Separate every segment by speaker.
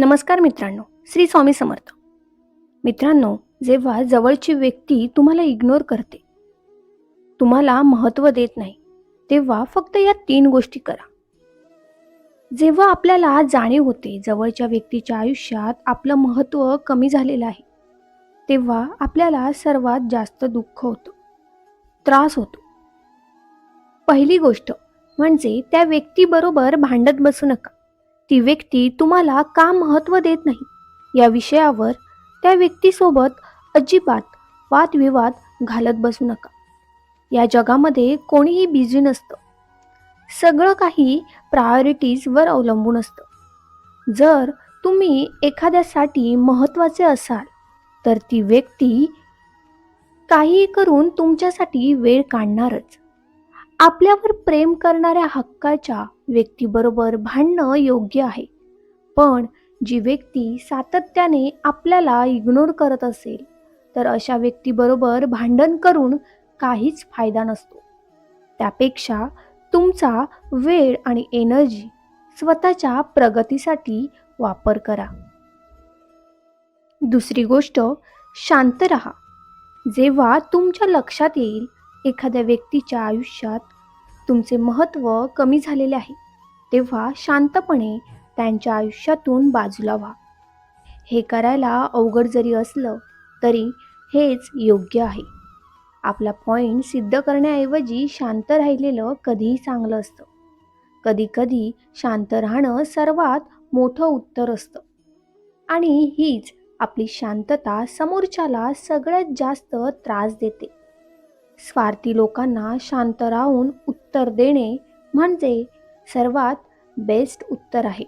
Speaker 1: नमस्कार मित्रांनो श्री स्वामी समर्थ. मित्रांनो जेव्हा जवळची व्यक्ती तुम्हाला इग्नोर करते तुम्हाला महत्त्व देत नाही तेव्हा फक्त या तीन गोष्टी करा. जेव्हा आपल्याला जाणीव होते जवळच्या व्यक्तीच्या आयुष्यात आपलं महत्त्व कमी झालेलं आहे तेव्हा आपल्याला सर्वात जास्त दुःख होतं त्रास होतो. पहिली गोष्ट म्हणजे त्या व्यक्तीबरोबर भांडत बसू नका. ती व्यक्ती तुम्हाला का महत्त्व देत नाही? या विषयावर त्या व्यक्तीसोबत अजिबात वादविवाद घालत बसू नका. या जगामध्ये कोणीही बिझी नसतं. सगळं काही प्रायोरिटीजवर अवलंबून असतं. जर तुम्ही एखाद्यासाठी महत्त्वाचे असाल तर ती व्यक्ती काही करून तुमच्यासाठी वेळ काढणारच. आपल्यावर प्रेम करणाऱ्या हक्काच्या व्यक्तीबरोबर भांडणं योग्य आहे. पण जी व्यक्ती सातत्याने आपल्याला इग्नोर करत असेल तर अशा व्यक्तीबरोबर भांडण करून काहीच फायदा नसतो. त्यापेक्षा तुमचा वेळ आणि एनर्जी स्वतःच्या प्रगतीसाठी वापर करा. दुसरी गोष्ट शांत रहा. जेव्हा तुमच्या लक्षात येईल एखाद्या व्यक्तीच्या आयुष्यात तुमचे महत्त्व कमी झालेले आहे तेव्हा शांतपणे त्यांच्या आयुष्यातून बाजूला व्हा. हे करायला अवघड जरी असलं तरी हेच योग्य आहे. आपला पॉईंट सिद्ध करण्याऐवजी शांत राहिलेलं कधीही चांगलं असतं. कधीकधी शांत राहणं सर्वात मोठं उत्तर असतं. आणि हीच आपली शांतता समोरच्याला सगळ्यात जास्त त्रास देते. स्वार्थी लोकांना शांत राहून उत्तर देणे म्हणजे सर्वात बेस्ट उत्तर आहे.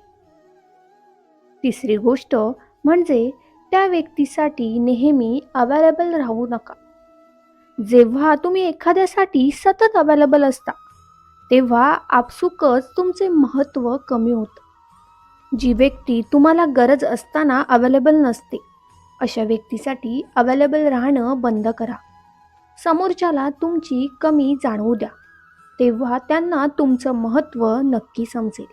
Speaker 1: तिसरी गोष्ट म्हणजे त्या व्यक्तीसाठी नेहमी अवेलेबल राहू नका. जेव्हा तुम्ही एखाद्यासाठी सतत अवेलेबल असता तेव्हा आपसुकच तुमचे महत्त्व कमी होतं. जी व्यक्ती तुम्हाला गरज असताना अवेलेबल नसते अशा व्यक्तीसाठी अवेलेबल राहणं बंद करा. समोरच्याला तुमची कमी जाणवू द्या. तेव्हा त्यांना तुमचं महत्त्व नक्की समजेल.